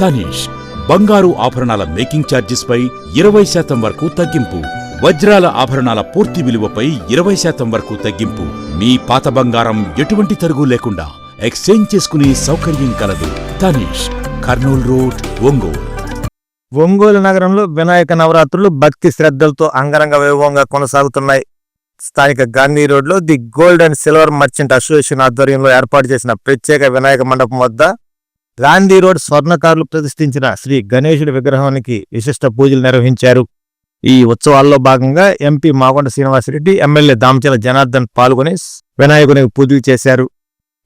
తనీష్ బంగారు ఆభరణాల మేకింగ్ ఛార్జెస్పై ఇరవై శాతం వరకు తగ్గింపు వజ్రాల ఆభరణాల పూర్తి విలువపై ఇరవై శాతం వరకు తగ్గింపు. మీ పాత బంగారం ఎటువంటి తరుగు లేకుండా ఎక్స్చేంజ్ చేసుకునే సౌకర్యం కలదు. తనీష్ కర్నూల్ రోడ్ ఒంగోలు. ఒంగోలు నగరంలో వినాయక నవరాత్రులు భక్తి శ్రద్ధలతో అంగరంగ వైభవంగా కొనసాగుతున్నాయి. స్థానిక గాంధీ రోడ్లో the gold and silver merchant association ఆధ్వర్యంలో ఏర్పాటు చేసిన ప్రత్యేక వినాయక మండపం వద్ద గాంధీ రోడ్ స్వర్ణకారులు ప్రతిష్ఠించిన శ్రీ గణేశుడి విగ్రహానికి విశిష్ట పూజలు నిర్వహించారు. ఈ ఉత్సవాల్లో భాగంగా ఎంపీ మాగొండ శ్రీనివాసరెడ్డి ఎమ్మెల్యే దామచల జనార్దన్ పాల్గొని వినాయకునికి పూజలు చేశారు.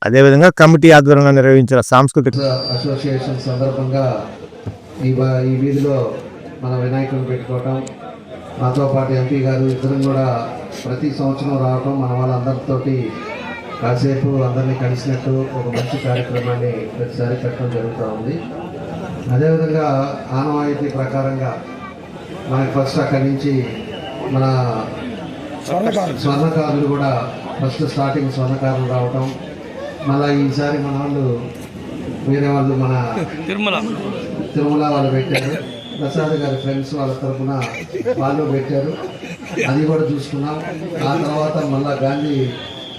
అదేవిధంగా కమిటీ ఆధ్వర్యంలో నిర్వహించిన సాంస్కృతిక అసోసియేషన్ సందర్భంగా ఈ వీధిలో మన వినాయకుని పెట్టుకోవటం మాతో పాటు ఎంపీ గారు ఇద్దరం కూడా ప్రతి సంవత్సరం రావటం మన వాళ్ళందరితోటి కాసేపు అందరినీ కలిసినట్టు ఒక మంచి కార్యక్రమాన్ని ప్రతిసారి పెట్టడం జరుగుతూ ఉంది. అదేవిధంగా ఆనవాయితీ ప్రకారంగా మనకి ఫస్ట్ అక్కడి నుంచి మన స్వర్ణకారులు. కూడా ఫస్ట్ స్టార్టింగ్ స్వర్ణకారులు రావటం మళ్ళీ ఈసారి మన వాళ్ళు వేరే వాళ్ళు మన తిరుమల. తిరుమల వాళ్ళు పెట్టారు. ప్రసాద్ గారి ఫ్రెండ్స్ వాళ్ళ తరఫున వాళ్ళు పెట్టారు. అది కూడా చూసుకున్నాం. ఆ తర్వాత మళ్ళా గాంధీ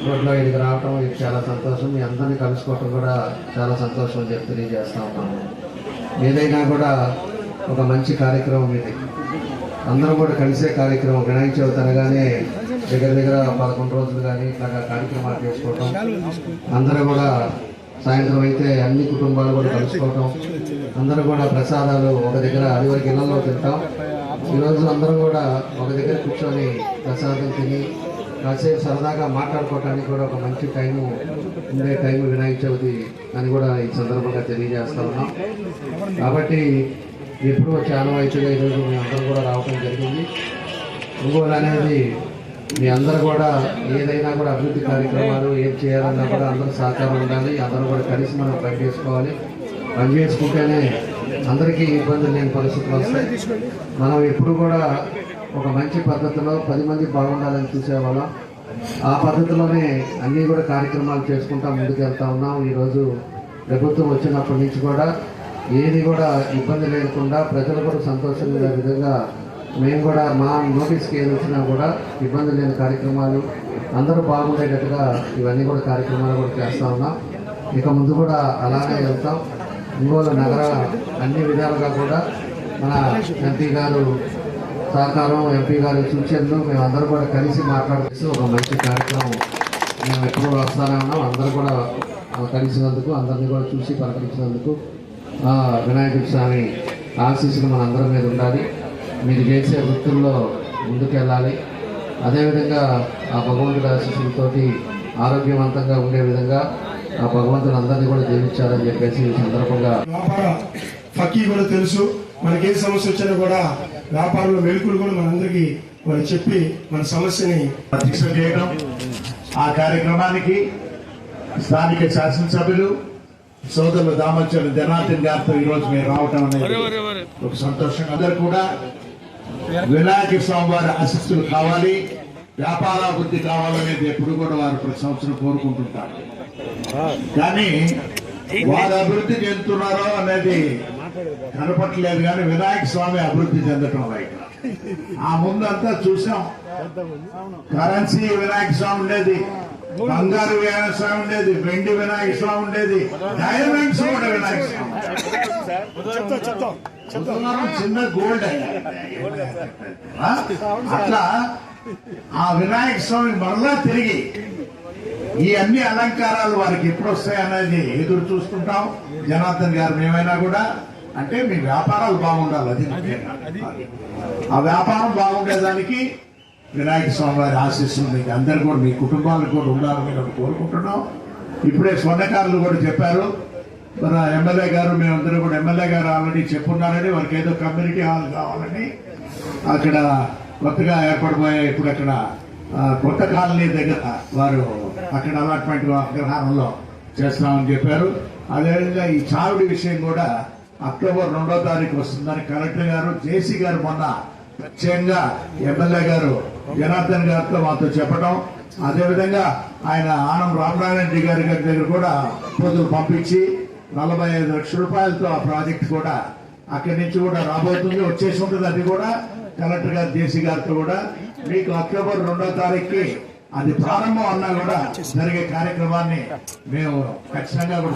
రోడ్లో ఇది రావటం ఇది చాలా సంతోషం. మీ అందరినీ కలుసుకోవటం కూడా చాలా సంతోషం అని చెప్పి తెలియజేస్తా ఉన్నాము ఏదైనా కూడా ఒక మంచి కార్యక్రమం ఇది. అందరూ కూడా కలిసే కార్యక్రమం. వినాయక చవితి అనగానే దగ్గర దగ్గర పదకొండు రోజులు కానీ ఇట్లా కార్యక్రమాలు చేసుకోవటం. అందరూ కూడా సాయంత్రం అయితే అన్ని కుటుంబాలు కూడా కలుసుకోవటం. అందరూ కూడా ప్రసాదాలు ఒక దగ్గర అదివరకు ఇళ్ళలో తింటాం. ఈరోజు అందరం కూడా ఒక దగ్గర కూర్చొని ప్రసాదం తిని కాసేపు సరదాగా మాట్లాడుకోవటానికి కూడా ఒక మంచి టైము ఉండే టైం వినాయక చవితి అని కూడా ఈ సందర్భంగా తెలియజేస్తా ఉన్నాం. కాబట్టి ఎప్పుడూ చాలా ఆనవాయితీగా ఈరోజు మీ అందరూ కూడా రావటం జరిగింది. ఒంగోలు అనేది మీ అందరూ కూడా ఏదైనా కూడా అభివృద్ధి కార్యక్రమాలు ఏం చేయాలన్నా కూడా అందరూ సహకారం ఉండాలి అందరూ కూడా కలిసి మనం పని చేసుకోవాలి. పని చేసుకుంటేనే అందరికీ ఇబ్బందులు లేని పరిస్థితులు వస్తాయి. మనం ఎప్పుడు కూడా ఒక మంచి పద్ధతిలో పది మంది బాగుండాలని చూసేవాళ్ళం. ఆ పద్ధతిలోనే అన్నీ కూడా కార్యక్రమాలు చేసుకుంటా ముందుకు వెళ్తా ఉన్నాం. ఈరోజు ప్రభుత్వం వచ్చినప్పటి నుంచి కూడా ఏది కూడా ఇబ్బంది లేకుండా ప్రజలు కూడా సంతోషంగా విధంగా మేము కూడా మా నోటీస్కి ఏది వచ్చినా కూడా ఇబ్బంది లేని కార్యక్రమాలు అందరూ బాగుండేటట్టుగా ఇవన్నీ కూడా కార్యక్రమాలు కూడా చేస్తూ ఉన్నాం. ఇక ముందు కూడా అలానే వెళ్తాం. ఒంగోలు నగర అన్ని విధాలుగా కూడా మన ఎంపీ గారు సహకారం ఎంపీ గారు సూచనలు మేము అందరూ కూడా కలిసి మాట్లాడుతూ ఒక మంచి కార్యక్రమం మేము ఎప్పుడు వస్తానే ఉన్నాం. అందరూ కూడా కలిసినందుకు అందరినీ కూడా చూసి పలకరించినందుకు వినాయక స్వామి ఆశీస్సులు మన అందరి మీద ఉండాలి. మీరు చేసే వృత్తుల్లో ముందుకెళ్ళాలి. అదేవిధంగా ఆ భగవంతుడి ఆశీస్సులతోటి ఆరోగ్యవంతంగా ఉండే విధంగా ఆ భగవంతుడు అందరినీ కూడా జీవించాలని చెప్పేసి ఈ సందర్భంగా వ్యాపార ఫకీ కూడా తెలుసు. మనకి ఏ సమస్య వచ్చినా కూడా వ్యాపారంలో మెలుకులు కూడా మనందరికీ వాళ్ళు చెప్పి మన సమస్యని అధ్యక్ష చేయడం. ఆ కార్యక్రమానికి స్థానిక శాసనసభ్యులు సోదరులు దామచర్ల జనార్దన్ గారితో ఈరోజు మీరు రావటం అనేది ఒక సంతోషం అందరు కూడా వినాయక స్వామి వారి ఆశీస్సులు కావాలి వ్యాపారాభివృద్ధి కావాలనేది ఎప్పుడు కూడా వారు ప్రతి సంవత్సరం కోరుకుంటుంటారు. కానీ వారు అభివృద్ధి చెందుతున్నారో అనేది కనపట్లేదు కానీ వినాయక స్వామి అభివృద్ధి చెందటం లైక్ ఆ ముందంతా చూసాం. కరెన్సీ వినాయక స్వామి ఉండేది. బంగారు వినాయక స్వామి ఉండేది. వెండి వినాయక స్వామి ఉండేది. డైమండ్స్ కూడా వినాయక స్వామి చిన్న గోల్డ్ అట్లా ఆ వినాయక స్వామి మరలా తిరిగి ఈ అన్ని అలంకారాలు వారికి ఎప్పుడు వస్తాయనేది ఎదురు చూస్తుంటాం. జనార్దన్ గారు మేమైనా కూడా అంటే మీ వ్యాపారాలు బాగుండాలి అది. ఆ వ్యాపారం బాగుండేదానికి వినాయక స్వామి వారి ఆశీస్సులు మీకు అందరు కూడా మీ కుటుంబాలకు కూడా ఉండాలని మేము కోరుకుంటున్నాం. ఇప్పుడే స్వర్ణకారులు కూడా చెప్పారు. మన ఎమ్మెల్యే గారు మేమందరూ కూడా ఎమ్మెల్యే గారు ఆల్రెడీ చెప్పున్నారని వారికి ఏదో కమ్యూనిటీ హాల్ కావాలని అక్కడ కొత్తగా ఏర్పడబోయే ఇప్పుడు అక్కడ కొత్త కాలనీ దగ్గర వారు అక్కడ అలాట్మెంట్ అగ్రహారంలో చేస్తామని చెప్పారు. అదేవిధంగా ఈ చావిడి విషయం కూడా అక్టోబర్ రెండో తారీఖు వస్తుందని కలెక్టర్ గారు జేసీ గారు మొన్న ప్రత్యేకంగా ఎమ్మెల్యే గారు జనార్దన్ గారితో మాతో చెప్పడం. అదేవిధంగా ఆయన ఆనం రామనారాయణ రెడ్డి గారి దగ్గర కూడా ప్రపోజల్ పంపించి నలభై ఐదు లక్షల రూపాయలతో ఆ ప్రాజెక్ట్ కూడా అక్కడి నుంచి కూడా రాబోతుంది. వచ్చేసి ఉంటుంది అది కూడా కలెక్టర్ గారు జేసీ గారితో కూడా. మీకు అక్టోబర్ రెండో తారీఖుకి అది ప్రారంభం అన్నా కూడా జరిగే కార్యక్రమాన్ని మేము ఖచ్చితంగా కూడా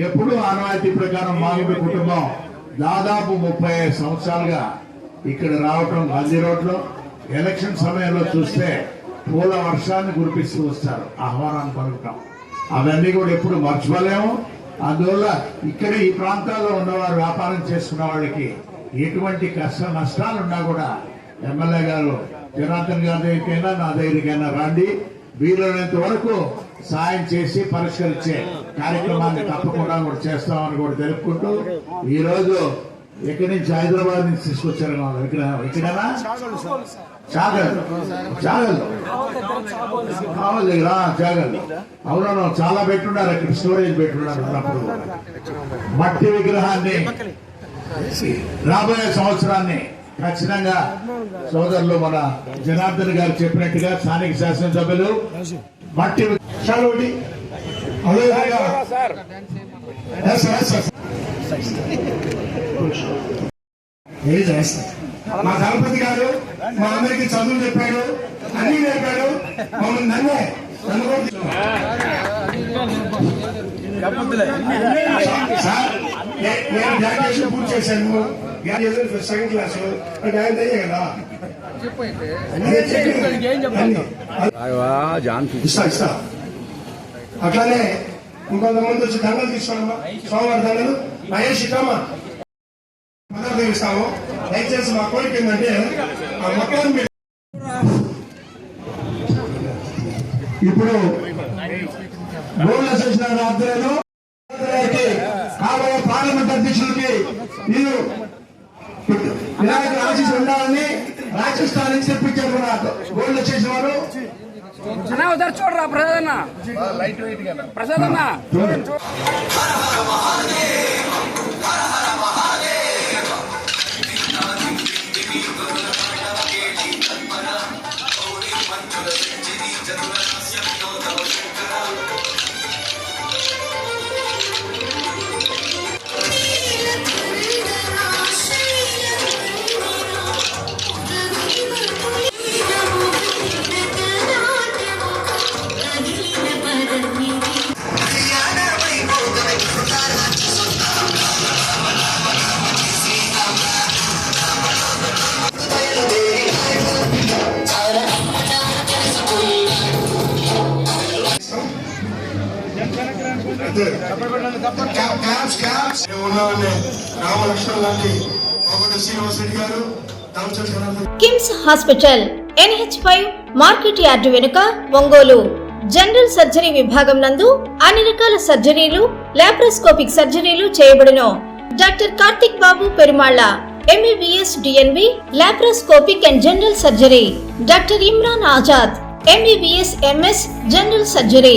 ఎప్పుడు ఆనవాయితీ ప్రకారం మాగిపి కుటుంబం దాదాపు ముప్పై ఐదు సంవత్సరాలుగా ఇక్కడ రావటం గాంధీ రోడ్లో. ఎలక్షన్ సమయంలో చూస్తే పూల వర్షాన్ని కురిపిస్తూ వస్తారు. ఆహ్వానాన్ని పలుకుతాం. అవన్నీ కూడా ఎప్పుడు మర్చిపోలేము. అందువల్ల ఇక్కడ ఈ ప్రాంతాల్లో ఉన్నవారు వ్యాపారం చేసుకున్న వాళ్ళకి ఎటువంటి కష్ట నష్టాలు ఉన్నా కూడా ఎమ్మెల్యే గారు జనార్దన్ గారి దగ్గరికైనా నా దగ్గరికైనా రండి. వీలైనంత వరకు సాయం చేసి పరిష్కరించే కార్యక్రమాన్ని తప్పకుండా కూడా చేస్తామని కూడా తెలుపుకుంటూ ఈ రోజు ఎక్కడి నుంచి హైదరాబాద్ నుంచి తీసుకొచ్చారు మనం ఇక్కడ ఇక్కడనా? చాగల్. చాగల్. కావాలి దగ్గర చాగల్. అవునవును చాలా పెట్టున్నారు అక్కడ స్టోరేజ్ పెట్టున్నారు ఉన్నప్పుడు మట్టి విగ్రహాన్ని రాబోయే సంవత్సరాన్ని ఖచ్చితంగా సోదరులు మన జనార్దన్ గారు చెప్పినట్టుగా స్థానిక శాసనసభ్యులు మట్టి వి- ఏది చేస్తా మా దళపతి గారు మా అందరికి చదువు చెప్పాడు అన్ని నేర్పాడు. మమ్మల్ని నన్నే నేను గ్రాడ్యుయేషన్ పూర్తి చేశాను. గ్రాడ్యుయేషన్ సెకండ్ క్లాస్ ఆయన అయ్యే కదా. ఇస్తా ఇస్తా. అట్లానే ఇంకొంతమంది వచ్చి దండలు తీసుకోవడమా సోమవారి దండలు. మహేష్ ఇస్తామా పదార్థం ఇస్తాము. దయచేసి మా కోరిక ఏంటంటే ఆ మొత్తాన్ని ఇప్పుడు గోల్డ్ అసోసియేషన్ ఆధ్వర్యంలో కాబోయే పార్లమెంట్ అధ్యక్షులకి మీరు వినాయకుడు ఆశీస్సు ఉండాలని రాజస్థాన్ నుంచి తెప్పించారు కూడా గోల్డ్ అసోసియేషన్ వారు. అన్నా ఒకసారి చూడరా ప్రసాద్ అన్న ప్రసాద్ అన్న లాంటి ఒకటి Srinivas Reddy KIMS hospital NH five market yard వెనుక ఒంగోలు. జనరల్ సర్జరీ విభాగం నందు అన్ని రకాల సర్జరీలు లాప్రోస్కోపిక్ సర్జరీలు చేయబడును. Doctor Karthik Babu Perumalla MBBS DNB laparoscopic and general surgery doctor Imran Azad MBBS MS general surgery